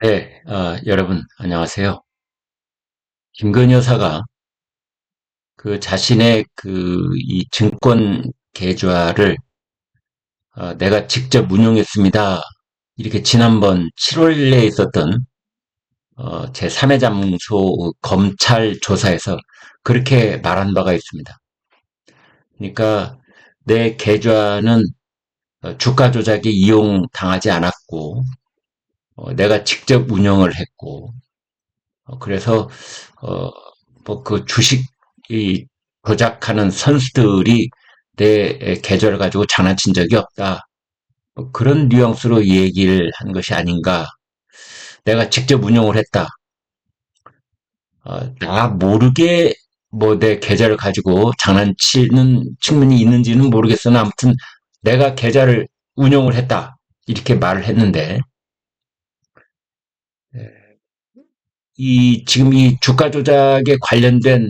네, 어, 여러분, 안녕하세요. 김건희 여사가 그 자신의 그 이 증권 계좌를 어, 내가 직접 운용했습니다. 이렇게 지난번 7월에 있었던 어, 제3의 잠소 검찰 조사에서 그렇게 말한 바가 있습니다. 그러니까 내 계좌는 어, 주가 조작에 이용당하지 않았고, 어, 내가 직접 운영을 했고, 어, 그래서 어, 뭐 그 주식 이 조작하는 선수들이 내 계좌를 가지고 장난친 적이 없다. 뭐 그런 뉘앙스로 얘기를 한 것이 아닌가. 내가 직접 운영을 했다. 어, 나 모르게 뭐 내 계좌를 가지고 장난치는 측면이 있는지는 모르겠으나 아무튼 내가 계좌를 운영을 했다. 이렇게 말을 했는데 이 지금 이 주가 조작에 관련된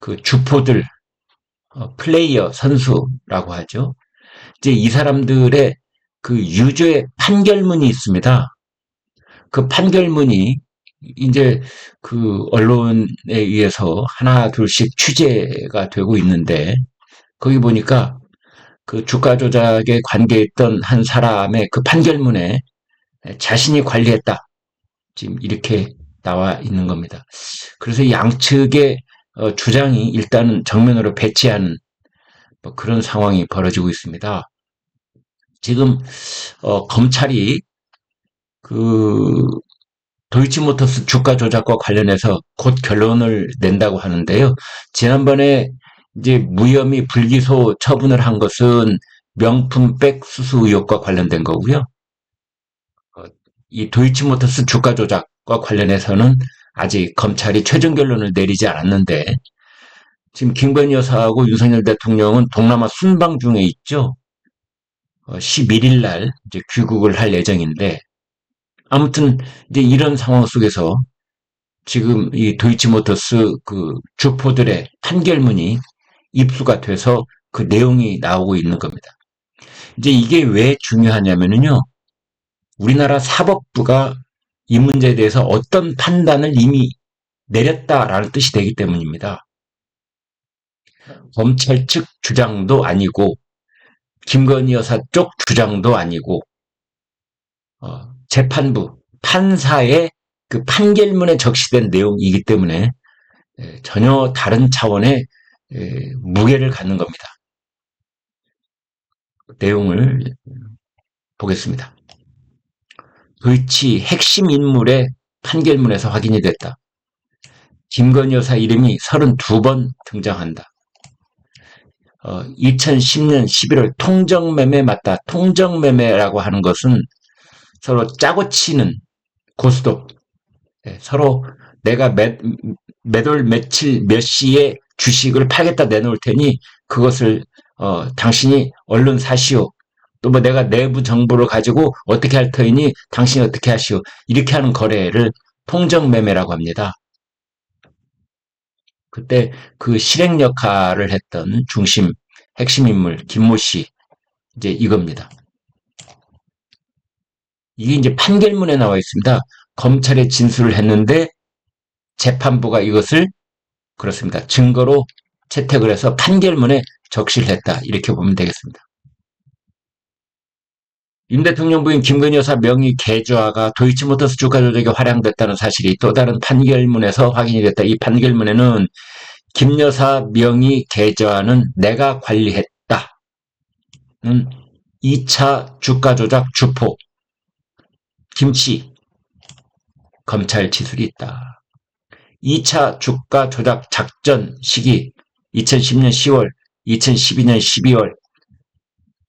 그 주포들 어, 플레이어 선수라고 하죠. 이제 이 사람들의 그 유죄 판결문이 있습니다. 그 판결문이 이제 그 언론에 의해서 하나 둘씩 취재가 되고 있는데 거기 보니까 그 주가 조작에 관계했던 한 사람의 그 판결문에 자신이 관리했다. 지금 이렇게 나와 있는 겁니다. 그래서 양측의 어, 주장이 일단은 정면으로 배치하는 뭐 그런 상황이 벌어지고 있습니다. 지금 어, 검찰이 그 도이치모터스 주가 조작과 관련해서 곧 결론을 낸다고 하는데요. 지난번에 이제 무혐의 불기소 처분을 한 것은 명품백 수수 의혹과 관련된 거고요. 어, 이 도이치모터스 주가 조작 과 관련해서는 아직 검찰이 최종 결론을 내리지 않았는데 지금 김건희 여사하고 윤석열 대통령은 동남아 순방 중에 있죠. 11일 어, 날 이제 귀국을 할 예정인데 아무튼 이제 이런 상황 속에서 지금 이 도이치모터스 그 주포들의 판결문이 입수가 돼서 그 내용이 나오고 있는 겁니다. 이제 이게 왜 중요하냐면요. 우리나라 사법부가 이 문제에 대해서 어떤 판단을 이미 내렸다라는 뜻이 되기 때문입니다. 검찰 측 주장도 아니고 김건희 여사 쪽 주장도 아니고 어, 재판부 판사의 그 판결문에 적시된 내용이기 때문에 에, 전혀 다른 차원의 에, 무게를 갖는 겁니다. 내용을 보겠습니다. 도이치 핵심 인물의 판결문에서 확인이 됐다. 김건희 여사 이름이 32번 등장한다. 어, 2010년 11월 통정매매 맞다. 통정매매라고 하는 것은 서로 짜고 치는 고스톱. 네, 서로 내가 몇, 몇월 며칠 몇 시에 주식을 팔겠다 내놓을 테니 그것을 어, 당신이 얼른 사시오. 또 뭐 내가 내부 정보를 가지고 어떻게 할 터이니 당신이 어떻게 하시오. 이렇게 하는 거래를 통정 매매라고 합니다. 그때 그 실행 역할을 했던 중심 핵심 인물 김모 씨 이제 이겁니다. 이게 이제 판결문에 나와 있습니다. 검찰에 진술을 했는데 재판부가 이것을 그렇습니다. 증거로 채택을 해서 판결문에 적시를 했다. 이렇게 보면 되겠습니다. 윤 대통령 부인 김건희 여사 명의 계좌가 도이치모터스 주가 조작에 활용됐다는 사실이 또 다른 판결문에서 확인이 됐다. 이 판결문에는 김 여사 명의 계좌는 내가 관리했다. 는 2차 주가 조작 주포 김치 검찰 지술이 있다. 2차 주가 조작 작전 시기 2010년 10월, 2012년 12월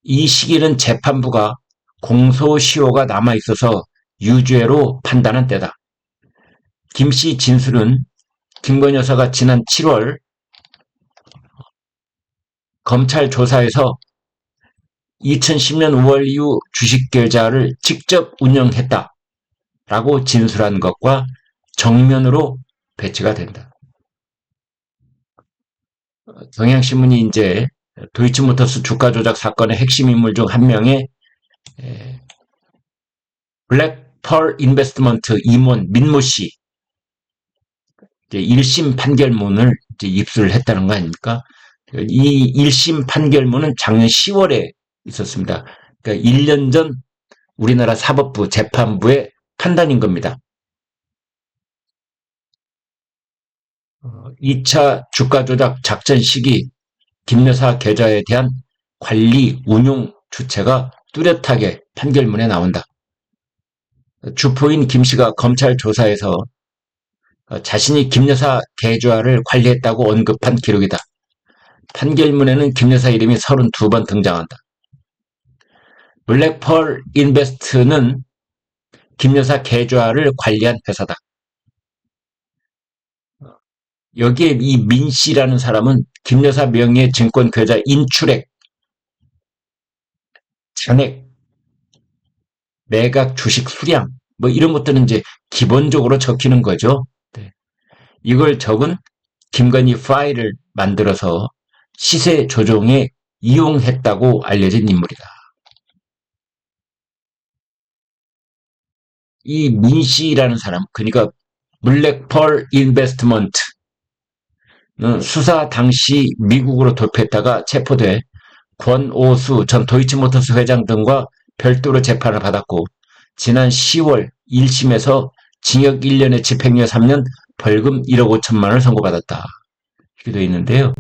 이 시기는 재판부가 공소시효가 남아있어서 유죄로 판단한 때다. 김씨 진술은 김건 여사가 지난 7월 검찰 조사에서 2010년 5월 이후 주식 계좌를 직접 운영했다. 라고 진술한 것과 정면으로 배치가 된다. 경향신문이 이제 도이치모터스 주가 조작 사건의 핵심 인물 중 한 명의 블랙 펄 인베스트먼트 임원 민모 씨 이제 1심 판결문을 이제 입수를 했다는 거 아닙니까? 이 1심 판결문은 작년 10월에 있었습니다. 그러니까 1년 전 우리나라 사법부 재판부의 판단인 겁니다. 2차 주가 조작 작전 시기 김여사 계좌에 대한 관리 운용 주체가 뚜렷하게 판결문에 나온다. 주포인 김 씨가 검찰 조사에서 자신이 김여사 계좌를 관리했다고 언급한 기록이다. 판결문에는 김여사 이름이 32번 등장한다. 블랙펄 인베스트는 김여사 계좌를 관리한 회사다. 여기에 이 민 씨라는 사람은 김여사 명의의 증권 계좌 인출액, 잔액, 매각 주식 수량, 뭐 이런 것들은 이제 기본적으로 적히는 거죠. 네. 이걸 적은 김건희 파일을 만들어서 시세 조정에 이용했다고 알려진 인물이다. 이 민 씨라는 사람, 그러니까 블랙펄 인베스트먼트 수사 당시 미국으로 돌피했다가 체포돼 권오수 전 도이치모터스 회장 등과 별도로 재판을 받았고 지난 10월 1심에서 징역 1년에 집행유예 3년 벌금 1억 5천만 원을 선고받았다. 이렇게 되어 있는데요.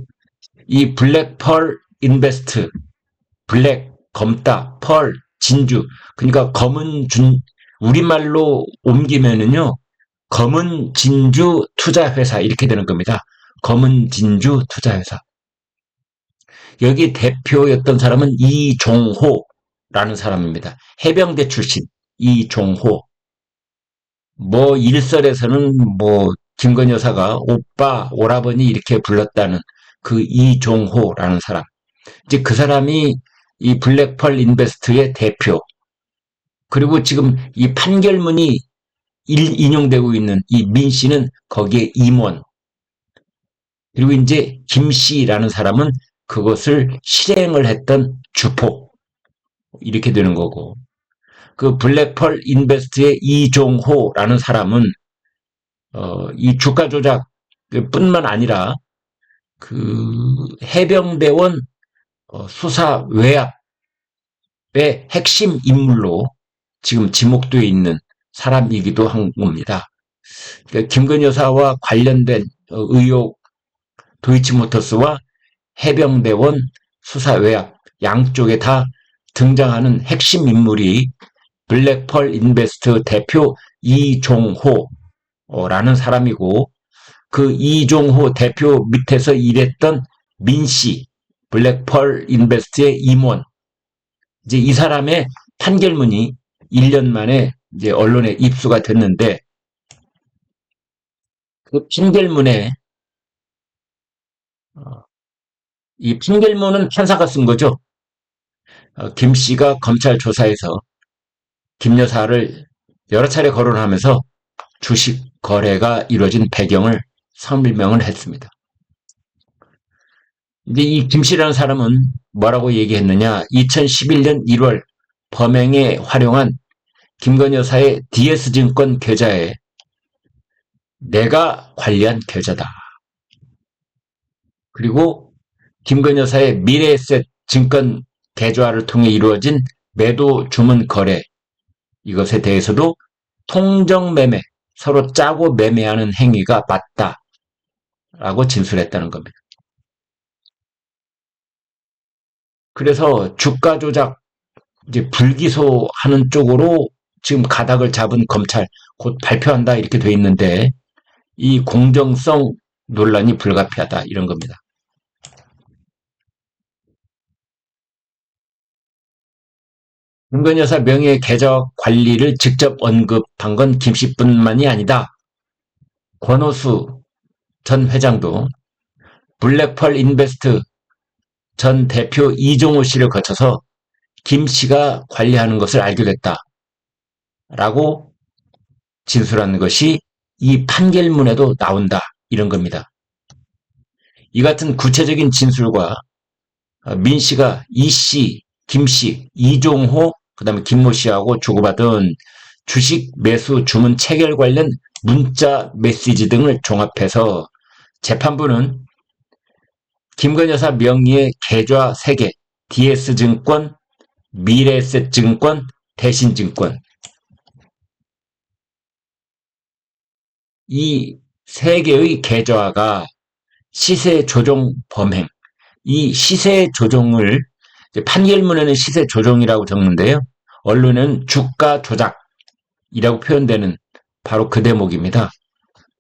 이 블랙 펄 인베스트 블랙 검다 펄 진주 그러니까 검은 준 우리말로 옮기면은요 검은 진주 투자회사 이렇게 되는 겁니다. 검은 진주 투자회사. 여기 대표였던 사람은 이종호라는 사람입니다. 해병대 출신 이종호. 뭐 일설에서는 뭐 김건 여사가 오빠, 오라버니 이렇게 불렀다는 그 이종호라는 사람. 이제 그 사람이 이 블랙펄 인베스트의 대표. 그리고 지금 이 판결문이 일, 인용되고 있는 이 민 씨는 거기에 임원. 그리고 이제 김 씨라는 사람은 그것을 실행을 했던 주포. 이렇게 되는 거고. 그 블랙펄 인베스트의 이종호라는 사람은 어, 이 주가 조작 뿐만 아니라 그 해병대원 어, 수사 외압의 핵심 인물로 지금 지목되어 있는 사람이기도 한 겁니다. 그러니까 김건 여사와 관련된 어, 의혹 도이치모터스와 해병대원 수사 외압 양쪽에 다 등장하는 핵심 인물이 블랙펄 인베스트 대표 이종호라는 사람이고 그 이종호 대표 밑에서 일했던 민씨 블랙펄 인베스트의 임원. 이제 이 사람의 판결문이 1년 만에 이제 언론에 입수가 됐는데 그 판결문에 어, 이 판결문은 판사가 쓴 거죠. 어, 김 씨가 검찰 조사에서 김 여사를 여러 차례 거론하면서 주식 거래가 이루어진 배경을 설명을 했습니다. 이제 이 김 씨라는 사람은 뭐라고 얘기했느냐? 2011년 1월 범행에 활용한 김건 여사의 DS증권 계좌에 내가 관리한 계좌다. 그리고 김건 여사의 미래에셋 증권 계좌를 통해 이루어진 매도 주문 거래 이것에 대해서도 통정 매매 서로 짜고 매매하는 행위가 맞다 라고 진술했다는 겁니다. 그래서 주가 조작 이제 불기소하는 쪽으로 지금 가닥을 잡은 검찰 곧 발표한다 이렇게 돼 있는데 이 공정성 논란이 불가피하다 이런 겁니다. 김건 여사 명예 계좌 관리를 직접 언급한 건 김씨뿐만이 아니다. 권오수 전 회장도 블랙펄 인베스트 전 대표 이종호 씨를 거쳐서 김 씨가 관리하는 것을 알게 됐다. 라고 진술하는 것이 이 판결문에도 나온다. 이런 겁니다. 이 같은 구체적인 진술과 민 씨가 이 씨, 김 씨, 이종호, 그 다음에 김모 씨하고 주고받은 주식 매수 주문 체결 관련 문자 메시지 등을 종합해서 재판부는 김건 여사 명의의 계좌 3개, DS증권, 미래에셋증권, 대신증권. 이세 개의 계좌가 시세 조정 범행, 이 시세 조정을 판결문에는 시세 조정이라고 적는데요. 언론은 주가 조작이라고 표현되는 바로 그 대목입니다.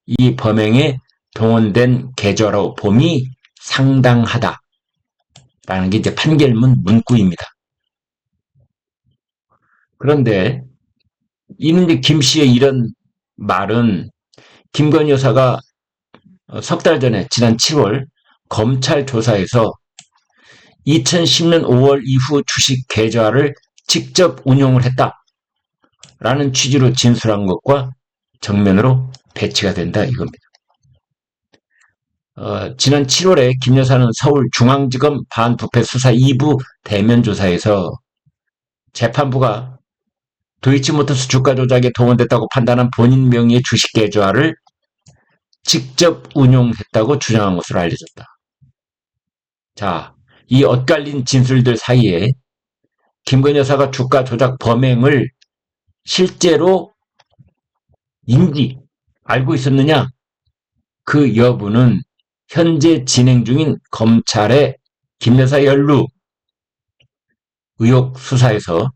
이 범행에 동원된 계좌로 봄이 상당하다. 라는 게 이제 판결문 문구입니다. 그런데 이는 김 씨의 이런 말은 김건 여사가 석 달 전에 지난 7월 검찰 조사에서 2010년 5월 이후 주식 계좌를 직접 운용을 했다 라는 취지로 진술한 것과 정면으로 배치가 된다 이겁니다. 어, 지난 7월에 김 여사는 서울중앙지검 반부패 수사 2부 대면 조사에서 재판부가 도이치모터스 주가 조작에 동원됐다고 판단한 본인 명의의 주식 계좌를 직접 운용했다고 주장한 것으로 알려졌다. 자, 이 엇갈린 진술들 사이에 김건 여사가 주가 조작 범행을 실제로 인지 알고 있었느냐? 그 여부는 현재 진행 중인 검찰의 김 여사 연루 의혹 수사에서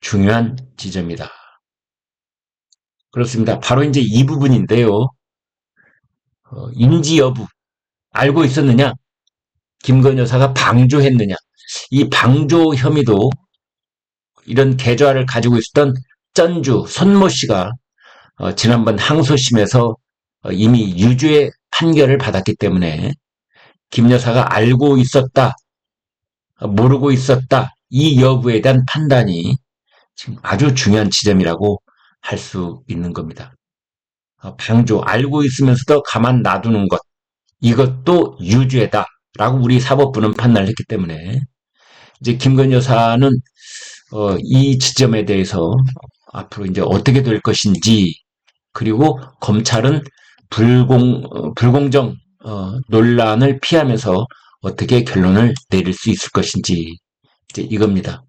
중요한 지점이다. 그렇습니다. 바로 이제 이 부분인데요. 어, 인지 여부 알고 있었느냐? 김건 여사가 방조했느냐? 이 방조 혐의도 이런 계좌를 가지고 있었던 전주 손모 씨가 어, 지난번 항소심에서 어, 이미 유죄 판결을 받았기 때문에 김 여사가 알고 있었다, 어, 모르고 있었다 이 여부에 대한 판단이 지금 아주 중요한 지점이라고 할 수 있는 겁니다. 어, 방조, 알고 있으면서도 가만 놔두는 것, 이것도 유죄다 라고 우리 사법부는 판단을 했기 때문에 이제 김건 여사는 어, 이 지점에 대해서 앞으로 이제 어떻게 될 것인지 그리고 검찰은 불공 어, 불공정 어, 논란을 피하면서 어떻게 결론을 내릴 수 있을 것인지 이제 이겁니다.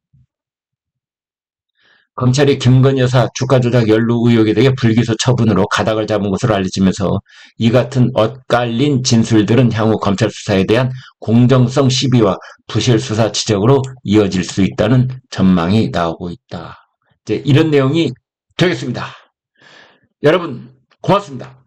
검찰이 김건 여사 주가 조작 연루 의혹에 대해 불기소 처분으로 가닥을 잡은 것으로 알려지면서 이 같은 엇갈린 진술들은 향후 검찰 수사에 대한 공정성 시비와 부실 수사 지적으로 이어질 수 있다는 전망이 나오고 있다. 이제 이런 내용이 되겠습니다. 여러분 고맙습니다.